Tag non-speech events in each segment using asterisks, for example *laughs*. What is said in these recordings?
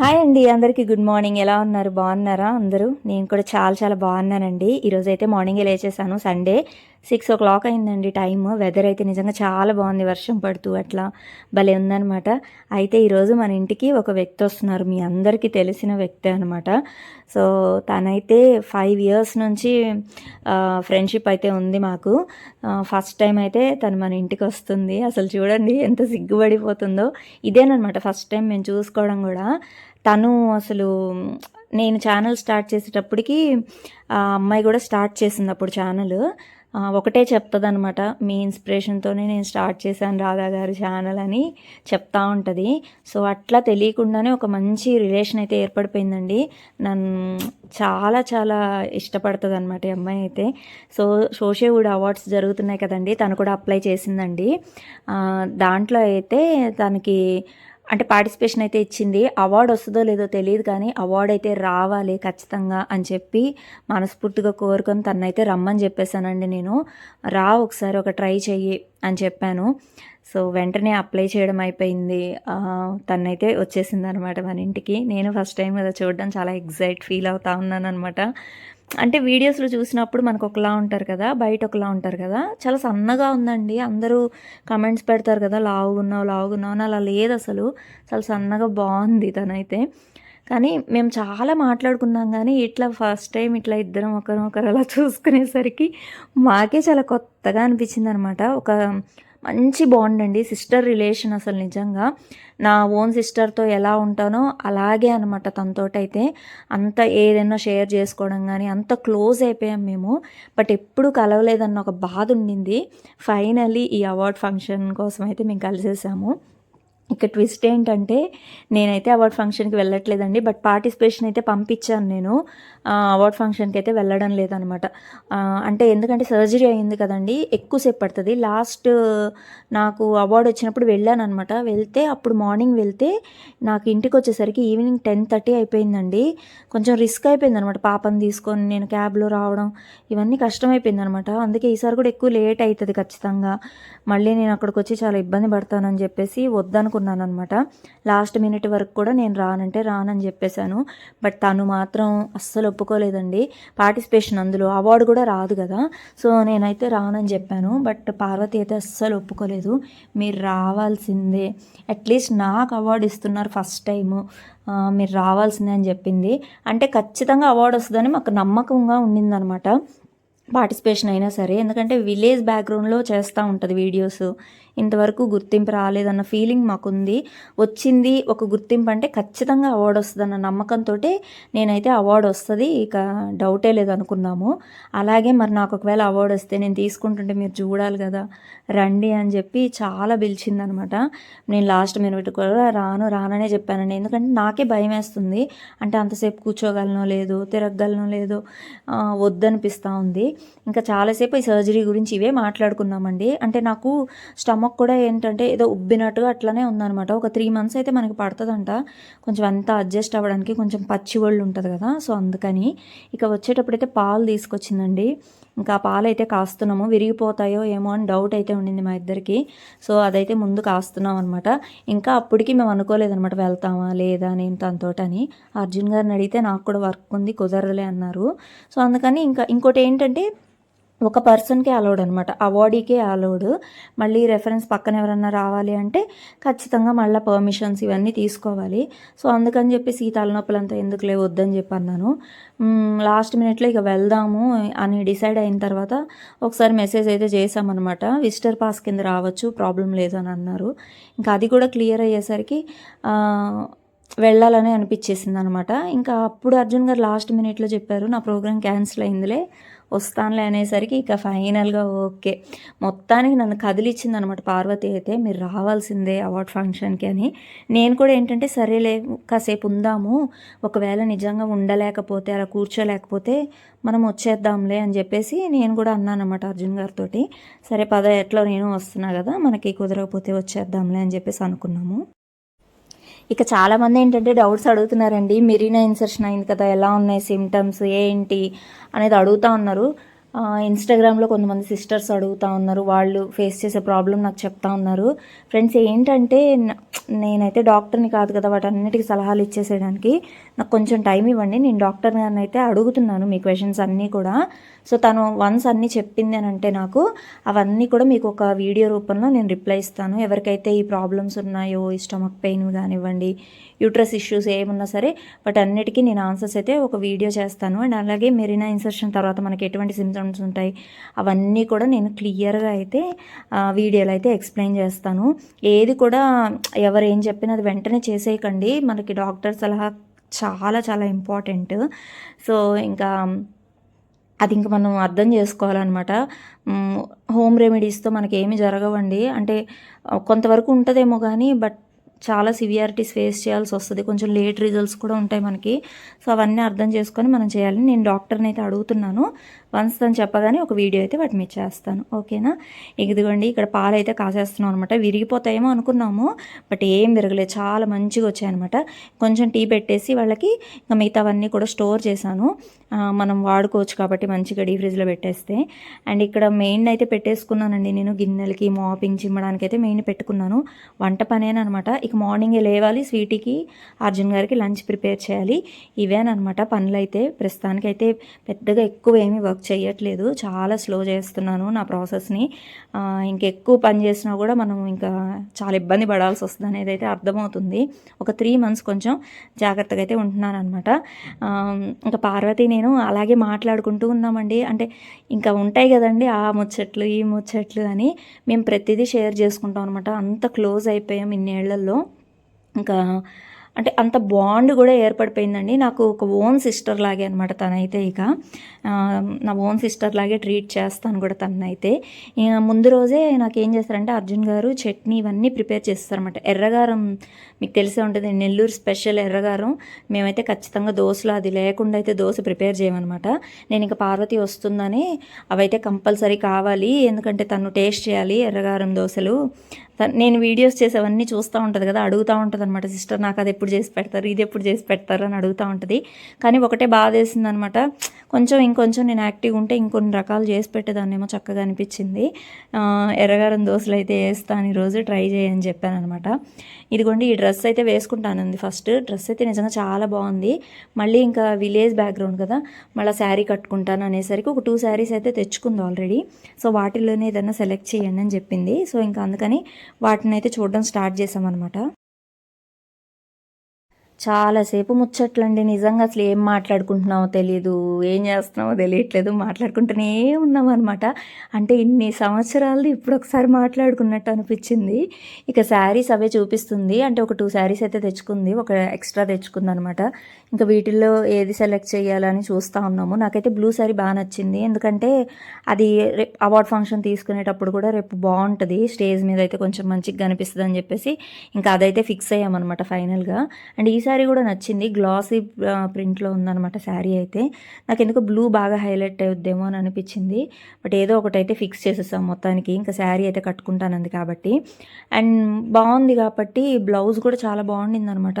Hi అండి అందరికీ good morning ఎలా ఉన్నారు? బాగున్నారా అందరూ? నేను కూడా చాలా చాలా బాగున్నానండి. ఈరోజు అయితే మార్నింగే లేచేసాను సండే సిక్స్ ఓ క్లాక్ అయిందండి టైమ్ వెదర్ అయితే నిజంగా చాలా బాగుంది వర్షం పడుతూ అట్లా భలే ఉందనమాట అయితే ఈరోజు మన ఇంటికి ఒక వ్యక్తి వస్తున్నారు మీ అందరికీ తెలిసిన వ్యక్తి అనమాట సో తనైతే ఫైవ్ ఇయర్స్ నుంచి ఫ్రెండ్షిప్ అయితే ఉంది మాకు. ఫస్ట్ టైం అయితే తను మన ఇంటికి వస్తుంది. అసలు చూడండి ఎంత సిగ్గుపడిపోతుందో. ఇదేనమాట ఫస్ట్ టైం మేము చూసుకోవడం కూడా. తను అసలు నేను ఛానల్ స్టార్ట్ చేసేటప్పటికి ఆ అమ్మాయి కూడా స్టార్ట్ చేసింది అప్పుడు ఛానల్ ఒకటే చెప్తుంది అనమాట మీ ఇన్స్పిరేషన్తోనే నేను స్టార్ట్ చేశాను రాధా గారి ఛానల్ అని చెప్తా ఉంటుంది. సో అట్లా తెలియకుండానే ఒక మంచి రిలేషన్ అయితే ఏర్పడిపోయిందండి. నన్ను చాలా చాలా ఇష్టపడుతుంది అనమాట ఈ అమ్మాయి అయితే. సో సోషియవుడ్ అవార్డ్స్ జరుగుతున్నాయి కదండి తను కూడా అప్లై చేసిందండి. దాంట్లో అయితే తనకి అంటే పార్టిసిపేషన్ అయితే ఇచ్చింది. అవార్డు వస్తుందో లేదో తెలియదు కానీ అవార్డు అయితే రావాలి ఖచ్చితంగా అని చెప్పి మనస్ఫూర్తిగా కోరుకొని తనైతే రమ్మని చెప్పేశానండి నేను. రా ఒకసారి ఒక ట్రై చెయ్యి అని చెప్పాను. సో వెంటనే అప్లై చేయడం అయిపోయింది. తనైతే వచ్చేసింది అనమాట మన ఇంటికి. నేను ఫస్ట్ టైం కదా చూడడం. చాలా ఎగ్జైట్ ఫీల్ అవుతా ఉన్నాను అనమాట అంటే వీడియోస్లో చూసినప్పుడు మనకు ఒకలా ఉంటారు కదా బయట ఒకలా ఉంటారు కదా చాలా సన్నగా ఉందండి. అందరూ కమెంట్స్ పెడతారు కదా లావుగున్నావు లావుగున్నావు అని. అలా లేదు అసలు. చాలా సన్నగా బాగుంది తనైతే. కానీ మేము చాలా మాట్లాడుకున్నాం కానీ ఇట్లా ఫస్ట్ టైం ఇట్లా ఇద్దరం ఒకరు ఒకరు అలా *laughs* చూసుకునేసరికి మాకే చాలా కొత్తగా అనిపించింది అనమాట ఒక మంచి బాండ్ అండి. సిస్టర్ రిలేషన్ అసలు నిజంగా. నా ఓన్ సిస్టర్తో ఎలా ఉంటానో అలాగే అనమాట తనతోటైతే. అంత ఏదైనా షేర్ చేసుకోవడం కానీ అంత క్లోజ్ అయిపోయాం మేము. బట్ ఎప్పుడు కలవలేదన్న ఒక బాధ ఉండింది. ఫైనలీ ఈ అవార్డ్ ఫంక్షన్ కోసం అయితే మేము కలిసేసాము. ఇక ట్విస్ట్ ఏంటంటే నేనైతే అవార్డ్ ఫంక్షన్కి వెళ్ళట్లేదండి బట్ పార్టిసిపేషన్ అయితే పంపించాను నేను. అవార్డ్ ఫంక్షన్కి అయితే వెళ్ళడం లేదనమాట. అంటే ఎందుకంటే సర్జరీ అయింది కదండి ఎక్కువసేపు పడుతుంది. లాస్ట్ నాకు అవార్డు వచ్చినప్పుడు వెళ్ళాను అనమాట వెళ్తే అప్పుడు మార్నింగ్ వెళ్తే నాకు ఇంటికి వచ్చేసరికి ఈవినింగ్ టెన్ థర్టీ అయిపోయిందండి. కొంచెం రిస్క్ అయిపోయింది అనమాట పాపని తీసుకొని నేను క్యాబ్లో రావడం ఇవన్నీ కష్టమైపోయింది అనమాట అందుకే ఈసారి కూడా ఎక్కువ లేట్ అవుతుంది ఖచ్చితంగా. మళ్ళీ నేను అక్కడికి వచ్చి చాలా ఇబ్బంది పడతానని చెప్పేసి అనుకున్నాను అనమాట లాస్ట్ మినిట్ వరకు కూడా నేను రానంటే రానని చెప్పేశాను. బట్ తను మాత్రం అస్సలు ఒప్పుకోలేదండి. పార్టిసిపేషన్ అందులో అవార్డు కూడా రాదు కదా. సో నేనైతే రానని చెప్పాను. బట్ పార్వతి అయితే అస్సలు ఒప్పుకోలేదు. మీరు రావాల్సిందే. అట్లీస్ట్ నాకు అవార్డు ఇస్తున్నారు ఫస్ట్ టైము. మీరు రావాల్సిందే అని చెప్పింది. అంటే ఖచ్చితంగా అవార్డు వస్తుందని మాకు నమ్మకంగా ఉండిందనమాట పార్టిసిపేషన్ అయినా సరే. ఎందుకంటే విలేజ్ బ్యాక్గ్రౌండ్లో చేస్తూ ఉంటుంది వీడియోస్. ఇంతవరకు గుర్తింపు రాలేదన్న ఫీలింగ్ మాకుంది. వచ్చింది ఒక గుర్తింపు అంటే ఖచ్చితంగా అవార్డు వస్తుంది అన్న నమ్మకంతో నేనైతే అవార్డు వస్తుంది. ఇక డౌటే లేదు అనుకున్నాము అలాగే మరి నాకు ఒకవేళ అవార్డు వస్తే నేను తీసుకుంటుంటే మీరు చూడాలి కదా రండి అని చెప్పి చాలా పిలిచిందనమాట. నేను లాస్ట్ మినిట్ కూడా రాను రాననే చెప్పానండి. ఎందుకంటే నాకే భయం వేస్తుంది. అంటే అంతసేపు కూర్చోగలనో లేదు తిరగగలనో లేదో వద్దనిపిస్తూ ఉంది. ఇంకా చాలాసేపు ఈ సర్జరీ గురించి ఇవే మాట్లాడుకున్నామండి. అంటే నాకు స్టమక్ స్టమక్ కూడా ఏంటంటే ఏదో ఉబ్బినట్టుగా అట్లనే ఉందనమాట ఒక త్రీ మంత్స్ అయితే మనకి పడుతుందంట. కొంచెం అంతా అడ్జస్ట్ అవ్వడానికి కొంచెం పచ్చి ఒళ్ళు ఉంటుంది కదా సో అందుకని ఇక వచ్చేటప్పుడైతే పాలు తీసుకొచ్చిందండి. ఇంకా పాలు అయితే కాస్తున్నాము. విరిగిపోతాయో ఏమో అని డౌట్ అయితే ఉండింది మా ఇద్దరికి. సో అదైతే ముందు కాస్తున్నాం అనమాట ఇంకా అప్పటికి మేము అనుకోలేదనమాట వెళ్తామా లేదా నేను తనతోటని అర్జున్ గారిని అడిగితే నాకు కూడా వర్క్ ఉంది కుదరలే అన్నారు. సో అందుకని ఇంకా ఇంకోటి ఏంటంటే ఒక పర్సన్కే అలౌడ్ అనమాట అవార్డీకే అలౌడ్. మళ్ళీ రెఫరెన్స్ పక్కన ఎవరన్నా రావాలి అంటే ఖచ్చితంగా మళ్ళీ పర్మిషన్స్ ఇవన్నీ తీసుకోవాలి. సో అందుకని చెప్పేసి ఈ తలనొప్పులంతా లేవు వద్దని చెప్పి అన్నాను. లాస్ట్ మినిట్లో ఇక వెళ్దాము అని డిసైడ్ అయిన తర్వాత ఒకసారి మెసేజ్ అయితే చేశామన్నమాట. విజిటర్ పాస్ కింద రావచ్చు ప్రాబ్లం లేదు అని అన్నారు. ఇంకా అది కూడా క్లియర్ అయ్యేసరికి వెళ్ళాలని అనిపించేసింది అనమాట ఇంకా అప్పుడు అర్జున్ గారు లాస్ట్ మినిట్లో చెప్పారు నా ప్రోగ్రామ్ క్యాన్సిల్ అయిందిలే. వస్తానులే అనేసరికి ఇక ఫైనల్గా ఓకే. మొత్తానికి నన్ను కదిలిచ్చింది అనమాట పార్వతి అయితే మీరు రావాల్సిందే అవార్డ్ ఫంక్షన్కి అని. నేను కూడా ఏంటంటే సరేలే కాసేపు ఉందాము ఒకవేళ నిజంగా ఉండలేకపోతే అలా కూర్చోలేకపోతే మనం వచ్చేద్దాంలే అని చెప్పేసి నేను కూడా అన్నానమాట అర్జున్ గారితో సరే పద ఎట్లా నేను వస్తున్నా కదా మనకి కుదరకపోతే వచ్చేద్దాంలే అని చెప్పేసి అనుకున్నాము. ఇక చాలామంది ఏంటంటే డౌట్స్ అడుగుతున్నారండి మెరీనా ఇన్సర్షన్ అయింది కదా ఎలా ఉన్నాయి సిమ్టమ్స్ ఏంటి? అనేది అడుగుతూ ఉన్నారు. ఇన్స్టాగ్రామ్లో కొంతమంది సిస్టర్స్ అడుగుతా ఉన్నారు. వాళ్ళు ఫేస్ చేసే ప్రాబ్లం నాకు చెప్తా ఉన్నారు. ఫ్రెండ్స్ ఏంటంటే నేనైతే డాక్టర్ని కాదు కదా వాటన్నిటికీ సలహాలు ఇచ్చేసేయడానికి నాకు కొంచెం టైం ఇవ్వండి. నేను డాక్టర్ గారిని అయితే అడుగుతున్నాను మీ క్వశ్చన్స్ అన్నీ కూడా. సో తను వన్స్ అన్నీ చెప్పింది అని అంటే నాకు అవన్నీ కూడా మీకు ఒక వీడియో రూపంలో నేను రిప్లై ఇస్తాను. ఎవరికైతే ఈ ప్రాబ్లమ్స్ ఉన్నాయో ఈ స్టమక్ పెయిన్ కానివ్వండి యూట్రస్ ఇష్యూస్ ఏమున్నా సరే వాటన్నిటికీ నేను ఆన్సర్స్ అయితే ఒక వీడియో చేస్తాను. అండ్ అలాగే మెరీనా ఇన్సర్షన్ తర్వాత మనకి ఎటువంటి సిమ్టమ్స్ ఉంటాయి అవన్నీ కూడా నేను క్లియర్గా అయితే వీడియోలో అయితే ఎక్స్ప్లెయిన్ చేస్తాను. ఏది కూడా ఎవరు ఏం చెప్పినా అది వెంటనే చేసేయకండి. మనకి డాక్టర్ సలహా చాలా చాలా ఇంపార్టెంట్ సో ఇంకా అది ఇంక మనం అర్థం చేసుకోవాలన్నమాట. హోమ్ రెమెడీస్తో మనకి ఏమి జరగవండి. అంటే కొంతవరకు ఉంటుందేమో కానీ బట్ చాలా సివియారిటీస్ ఫేస్ చేయాల్సి వస్తుంది. కొంచెం లేట్ రిజల్ట్స్ కూడా ఉంటాయి మనకి. సో అవన్నీ అర్థం చేసుకొని మనం చేయాలి నేను డాక్టర్ని అయితే అడుగుతున్నాను. వన్స్ తను చెప్పగానే ఒక వీడియో అయితే వాటి మీద చేస్తాను. ఓకేనా? ఇదిగోండి ఇక్కడ పాలు అయితే కాసేస్తున్నాం అనమాట విరిగిపోతాయేమో అనుకున్నాము బట్ ఏం విరగలేదు. చాలా మంచిగా వచ్చాయన్నమాట కొంచెం టీ పెట్టేసి వాళ్ళకి ఇంకా మిగతావన్నీ కూడా స్టోర్ చేశాను. మనం వాడుకోవచ్చు కాబట్టి మంచిగా డీ ఫ్రిడ్జ్లో పెట్టేస్తే. అండ్ ఇక్కడ మెయిన్ అయితే పెట్టేసుకున్నానండి నేను గిన్నెలకి మాపింగ్ చిమ్మడానికి అయితే మెయిన్ పెట్టుకున్నాను. వంట పనేనమాట ఇక మార్నింగే లేవాలి. స్వీటీకి అర్జున్ గారికి లంచ్ ప్రిపేర్ చేయాలి. ఇవేనమాట పనులు అయితే ప్రస్తుతానికి అయితే పెద్దగా ఎక్కువ ఏమీ వర్క్ చేయట్లేదు చాలా స్లో చేస్తున్నాను నా ప్రాసెస్ని. ఇంకెక్కువ పని చేసినా కూడా మనం ఇంకా చాలా ఇబ్బంది పడాల్సి వస్తుంది అనేది అయితే అర్థమవుతుంది. ఒక త్రీ మంత్స్ కొంచెం జాగ్రత్తగా అయితే ఉంటున్నాను అనమాట. ఇంకా పార్వతి నేను అలాగే మాట్లాడుకుంటూ ఉన్నామండి. అంటే ఇంకా ఉంటాయి కదండి ఆ ముచ్చట్లు ఈ ముచ్చట్లు అని మేము ప్రతిదీ షేర్ చేసుకుంటాం అనమాట. అంత క్లోజ్ అయిపోయాం ఇన్నేళ్ళలో. ఇంకా అంటే అంత బాండ్ కూడా ఏర్పడిపోయిందండి. నాకు ఒక ఓన్ సిస్టర్ లాగే అనమాట తనైతే ఇక. నా ఓన్ సిస్టర్ లాగే ట్రీట్ చేస్తాను కూడా తనైతే. ఇక ముందు రోజే నాకు ఏం చేస్తారంటే అర్జున్ గారు చట్నీ ఇవన్నీ ప్రిపేర్ చేస్తారనమాట ఎర్రగారం మీకు తెలిసే ఉంటుంది నెల్లూరు స్పెషల్ ఎర్రగారం. మేమైతే ఖచ్చితంగా దోశలు అది లేకుండా అయితే దోశ ప్రిపేర్ చేయమన్నమాట. నేను ఇంకా పార్వతి వస్తుందని అవైతే కంపల్సరీ కావాలి ఎందుకంటే తను టేస్ట్ చేయాలి ఎర్రగారం దోశలు. నేను వీడియోస్ చేసేవన్నీ చూస్తూ ఉంటుంది కదా అడుగుతూ ఉంటుంది అనమాట సిస్టర్ నాకు అది ఎప్పుడు చేసి పెడతారు ఇది ఎప్పుడు చేసి పెడతారు అని అడుగుతూ ఉంటుంది. కానీ ఒకటే బాధ వేసింది అనమాట కొంచెం ఇంకొంచెం నేను యాక్టివ్ ఉంటే ఇంకొన్ని రకాలు చేసి పెట్టేదాన్నేమో చక్కగా అనిపించింది. ఎర్రగారం దోశలు అయితే వేస్తాను ఈరోజు ట్రై చేయని చెప్పాను అనమాట ఇదిగోండి ఈ డ్రెస్ అయితే వేసుకుంటానండి ఫస్ట్. డ్రెస్ అయితే నిజంగా చాలా బాగుంది. మళ్ళీ ఇంకా విలేజ్ బ్యాక్గ్రౌండ్ కదా మళ్ళీ శారీ కట్టుకుంటాను అనేసరికి ఒక టూ శారీస్ అయితే తెచ్చుకుంది ఆల్రెడీ. సో వాటిలోనే ఏదైనా సెలెక్ట్ చేయండి అని చెప్పింది. సో ఇంకా అందుకని వాటిని అయితే చూడడం స్టార్ట్ చేసామన్నమాట. చాలాసేపు ముచ్చట్లండి. నిజంగా అసలు ఏం మాట్లాడుకుంటున్నామో తెలియదు ఏం చేస్తున్నామో తెలియట్లేదు. మాట్లాడుకుంటూనే ఉన్నాం అనమాట అంటే ఇన్ని సంవత్సరాలది ఇప్పుడు ఒకసారి మాట్లాడుకున్నట్టు అనిపించింది. ఇక శారీస్ అవే చూపిస్తుంది. అంటే ఒక టూ శారీస్ అయితే తెచ్చుకుంది. ఒక ఎక్స్ట్రా తెచ్చుకుంది అనమాట ఇంకా వీటిల్లో ఏది సెలెక్ట్ చేయాలని చూస్తూ ఉన్నాము. నాకైతే బ్లూ శారీ బాగా నచ్చింది. ఎందుకంటే అది రేపు అవార్డ్ ఫంక్షన్ తీసుకునేటప్పుడు కూడా రేపు బాగుంటుంది. స్టేజ్ మీద అయితే కొంచెం మంచిగా కనిపిస్తుంది అని చెప్పేసి ఇంకా అదైతే ఫిక్స్ అయ్యామన్నమాట ఫైనల్గా అండ్ ఈ శారీ కూడా నచ్చింది. గ్లాసీ ప్రింట్లో ఉందన్నమాట శారీ అయితే. నాకు ఎందుకో బ్లూ బాగా హైలైట్ అవుద్దేమో అని అనిపించింది. బట్ ఏదో ఒకటి అయితే ఫిక్స్ చేసేసాం మొత్తానికి. ఇంకా శారీ అయితే కట్టుకుంటానంది కాబట్టి. అండ్ బాగుంది కాబట్టి బ్లౌజ్ కూడా చాలా బాగుండింది అనమాట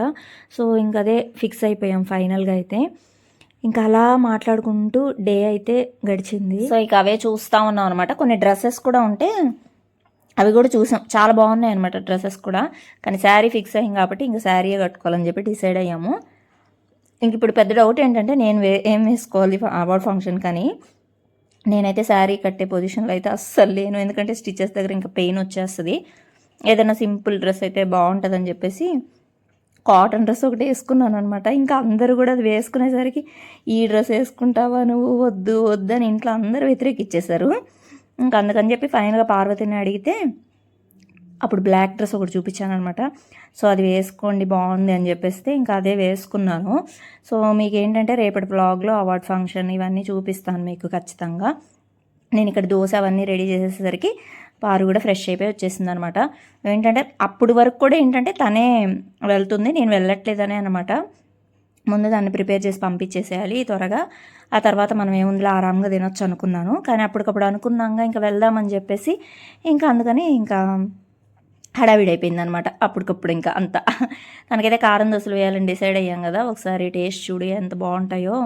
సో ఇంకా అదే ఫిక్స్ అయిపోయాం. ఫైనల్గా అయితే. ఇంకా అలా మాట్లాడుకుంటూ డే అయితే గడిచింది. సో ఇక అవే చూస్తూ ఉన్నాం అనమాట కొన్ని డ్రెస్సెస్ కూడా ఉంటే అవి కూడా చూసాం. చాలా బాగున్నాయి అనమాట డ్రెస్సెస్ కూడా. కానీ శారీ ఫిక్స్ అయ్యాం కాబట్టి ఇంకా శారీయే కట్టుకోవాలని చెప్పి డిసైడ్ అయ్యాము. ఇంక ఇప్పుడు పెద్ద డౌట్ ఏంటంటే నేను వే ఏం వేసుకోవాలి అవార్డ్ ఫంక్షన్ కానీ. నేనైతే శారీ కట్టే పొజిషన్లో అయితే అస్సలు లేను. ఎందుకంటే స్టిచెస్ దగ్గర ఇంకా పెయిన్ వచ్చేస్తుంది. ఏదైనా సింపుల్ డ్రెస్ అయితే బాగుంటుందని చెప్పేసి కాటన్ డ్రెస్ ఒకటి వేసుకున్నాను అనమాట ఇంకా అందరూ కూడా అది వేసుకునేసరికి ఈ డ్రెస్ వేసుకుంటావా నువ్వు? వద్దు వద్దు అని ఇంట్లో అందరూ వ్యతిరేకిచ్చేశారు. ఇంకా అందుకని చెప్పి ఫైనల్గా పార్వతిని అడిగితే అప్పుడు బ్లాక్ డ్రెస్ ఒకటి చూపించాను అనమాట సో అది వేసుకోండి బాగుంది అని చెప్పేస్తే ఇంకా అదే వేసుకున్నాను. సో మీకు ఏంటంటే రేపటి బ్లాగ్లో అవార్డ్ ఫంక్షన్ ఇవన్నీ చూపిస్తాను మీకు ఖచ్చితంగా. నేను ఇక్కడ దోశ అవన్నీ రెడీ చేసేసరికి పారు కూడా ఫ్రెష్ అయిపోయి వచ్చేసింది అనమాట ఏంటంటే అప్పుడు వరకు కూడా ఏంటంటే తనే వెళ్తుంది నేను వెళ్ళట్లేదనే అనమాట. ముందు దాన్ని ప్రిపేర్ చేసి పంపించేసేయాలి త్వరగా. ఆ తర్వాత మనం ఏముందిలో ఆరాంగా తినొచ్చు అనుకున్నాను. కానీ అప్పటికప్పుడు అనుకున్నాక ఇంకా వెళ్దామని చెప్పేసి ఇంకా అందుకని ఇంకా హడావిడి అనమాట అప్పటికప్పుడు ఇంకా అంతా. తనకైతే కారం దోశలు వేయాలని డిసైడ్ అయ్యాం కదా ఒకసారి టేస్ట్ చూడు ఎంత బాగుంటాయో.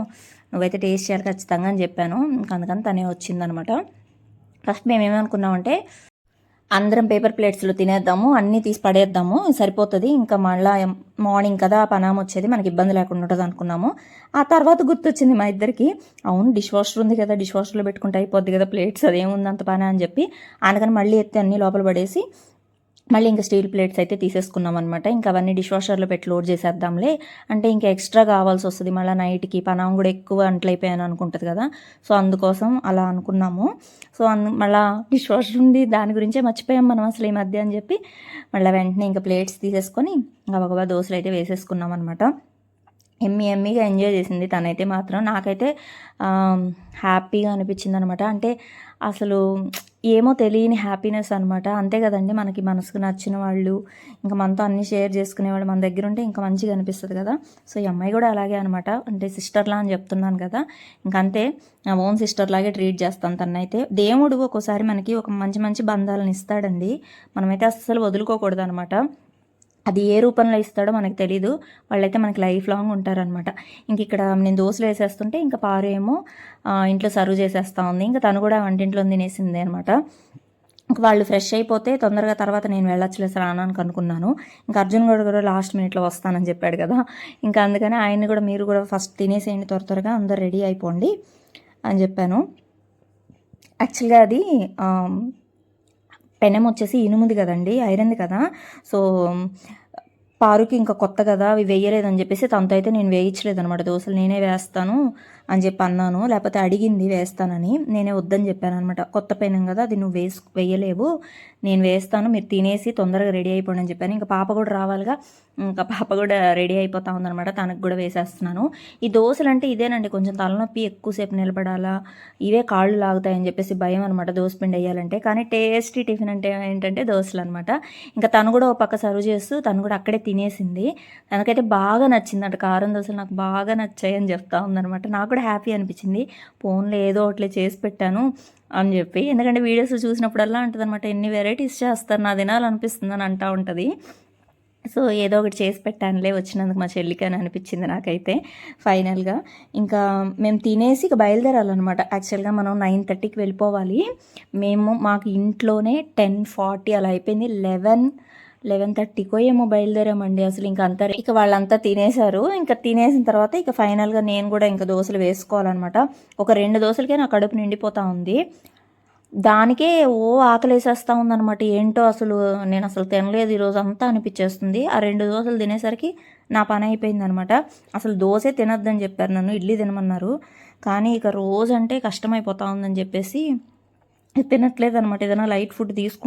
నువ్వైతే టేస్ట్ చేయాలి ఖచ్చితంగా అని చెప్పాను. ఇంకా అందుకని తనే వచ్చిందనమాట. ఫస్ట్ మేము ఏమనుకున్నామంటే అందరం పేపర్ ప్లేట్స్లో తినేద్దాము అన్నీ తీసి పడేద్దాము సరిపోతుంది ఇంకా మళ్ళీ మార్నింగ్ కదా పనామ వచ్చేది మనకి ఇబ్బంది లేకుండా ఉంటుంది అనుకున్నాము. ఆ తర్వాత గుర్తొచ్చింది మా ఇద్దరికి అవును డిష్ వాషర్ ఉంది కదా డిష్ వాషర్లో పెట్టుకుంటే అయిపోద్ది కదా ప్లేట్స్ అదేముంది అంత పని అని చెప్పి అందుకని మళ్ళీ ఎత్తి అన్నీ లోపల పడేసి మళ్ళీ ఇంకా స్టీల్ ప్లేట్స్ అయితే తీసేసుకున్నాం అనమాట ఇంకా అవన్నీ డిష్ వాషర్లో పెట్టి లోడ్ చేసేద్దాంలే. అంటే ఇంకా ఎక్స్ట్రా కావాల్సి వస్తుంది. మళ్ళీ నైట్కి పనం కూడా ఎక్కువ అంట్లయిపోయాను అనుకుంటుంది కదా. సో అందుకోసం అలా అనుకున్నాము. సో అందు మళ్ళీ డిష్ వాషర్ ఉంది. దాని గురించే మర్చిపోయాం మనం అసలు ఈ మధ్య అని చెప్పి. మళ్ళీ వెంటనే ఇంకా ప్లేట్స్ తీసేసుకొని గబగబా దోశలు అయితే వేసేసుకున్నాం అనమాట ఎమ్మి ఎమ్మిగా ఎంజాయ్ చేసింది తనైతే మాత్రం. నాకైతే హ్యాపీగా అనిపించింది అనమాట అంటే అసలు ఏమో తెలియని హ్యాపీనెస్ అనమాట అంతే కదండి మనకి మనసుకు నచ్చిన వాళ్ళు ఇంకా మనతో అన్ని షేర్ చేసుకునేవాళ్ళు మన దగ్గర ఉంటే ఇంకా మంచిగా అనిపిస్తుంది కదా. సో ఈ అమ్మాయి కూడా అలాగే అనమాట అంటే సిస్టర్లా అని చెప్తున్నాను కదా. ఇంకంతే నా ఓన్ సిస్టర్ లాగే ట్రీట్ చేస్తాను తనైతే. దేవుడు ఒక్కోసారి మనకి ఒక మంచి మంచి బంధాలను ఇస్తాడండి. మనమైతే అస్సలు వదులుకోకూడదు అనమాట అది ఏ రూపంలో ఇస్తాడో మనకు తెలీదు. వాళ్ళైతే మనకి లైఫ్ లాంగ్ ఉంటారనమాట ఇంక ఇక్కడ నేను దోశలు వేసేస్తుంటే ఇంకా పారు ఏమో ఇంట్లో సర్వ్ చేసేస్తా ఉంది. ఇంకా తను కూడా వంటింట్లో తినేసింది అనమాట ఇంకా వాళ్ళు ఫ్రెష్ అయిపోతే తొందరగా తర్వాత నేను వెళ్ళొచ్చులే రానని అనుకున్నాను. ఇంకా అర్జున్ గారు కూడా లాస్ట్ మినిట్లో వస్తానని చెప్పాడు కదా. ఇంకా అందుకని ఆయన్ని కూడా మీరు కూడా ఫస్ట్ తినేసేయండి త్వర త్వరగా అందరు రెడీ అయిపోండి అని చెప్పాను. యాక్చువల్గా అది పెనం వచ్చేసి ఇనుముది కదండి ఐరన్ది కదా. సో పారుకి ఇంకా కొత్త కదా అవి వేయలేదని చెప్పేసి తనతో అయితే నేను వేయించలేదు అనమాట దోశలు నేనే వేస్తాను. అని చెప్పి అన్నాను. లేకపోతే అడిగింది వేస్తానని. నేనే వద్దని చెప్పాను అనమాట కొత్త పెనం కదా అది నువ్వు వేసు వేయలేవు. నేను వేస్తాను మీరు తినేసి తొందరగా రెడీ అయిపోండి అని చెప్పాను. ఇంకా పాప కూడా రావాలిగా. ఇంకా పాప కూడా రెడీ అయిపోతా ఉందనమాట తనకు కూడా వేసేస్తున్నాను. ఈ దోశలు అంటే ఇదేనండి. కొంచెం తలనొప్పి ఎక్కువసేపు నిలబడాలా ఇవే కాళ్ళు లాగుతాయని చెప్పేసి భయం అనమాట దోశ పిండి వేయాలంటే. కానీ టేస్టీ టిఫిన్ అంటే ఏంటంటే దోశలు అనమాట ఇంకా తను కూడా ఒక పక్క సర్వ్ చేస్తూ తను కూడా అక్కడే తినేసింది. తనకైతే బాగా నచ్చింది కారం దోశలు నాకు బాగా నచ్చాయి అని చెప్తా ఉందనమాట నాకు కూడా హ్యాపీ అనిపించింది. ఫోన్లో ఏదో ఒకటి చేసి పెట్టాను అని చెప్పి. ఎందుకంటే వీడియోస్ చూసినప్పుడల్లా ఉంటుంది అనమాట ఎన్ని వెరైటీస్ చేస్తారు నా తినాలనిపిస్తుంది అని అంటూ ఉంటుంది. సో ఏదో ఒకటి చేసి పెట్టానులే వచ్చినందుకు మా చెల్లికి అని అనిపించింది నాకైతే ఫైనల్గా. ఇంకా మేము తినేసి ఇక బయలుదేరాలన్నమాట. యాక్చువల్గా మనం నైన్ థర్టీకి వెళ్ళిపోవాలి. మేము మాకు ఇంట్లోనే టెన్ ఫార్టీ అలా అయిపోయింది లెవెన్ లెవెన్ థర్టీకో ఏమో బయలుదేరామండి అసలు ఇంకా అంతా ఇక వాళ్ళంతా తినేశారు. ఇంకా తినేసిన తర్వాత ఇక ఫైనల్గా నేను కూడా ఇంకా దోశలు వేసుకోవాలన్నమాట. ఒక రెండు దోశలకే నా కడుపు నిండిపోతా ఉంది. దానికే ఓ ఆకలేసేస్తూ ఉందనమాట ఏంటో అసలు నేను అసలు తినలేదు ఈరోజు అంతా అనిపించేస్తుంది. ఆ రెండు దోశలు తినేసరికి నా పని అయిపోయింది అనమాట అసలు దోశ తినొద్దని చెప్పారు నన్ను ఇడ్లీ తినమన్నారు. కానీ ఇక రోజంటే కష్టమైపోతా ఉందని చెప్పేసి తినట్లేదు అనమాట ఏదైనా లైట్ ఫుడ్ తీసుకుంటే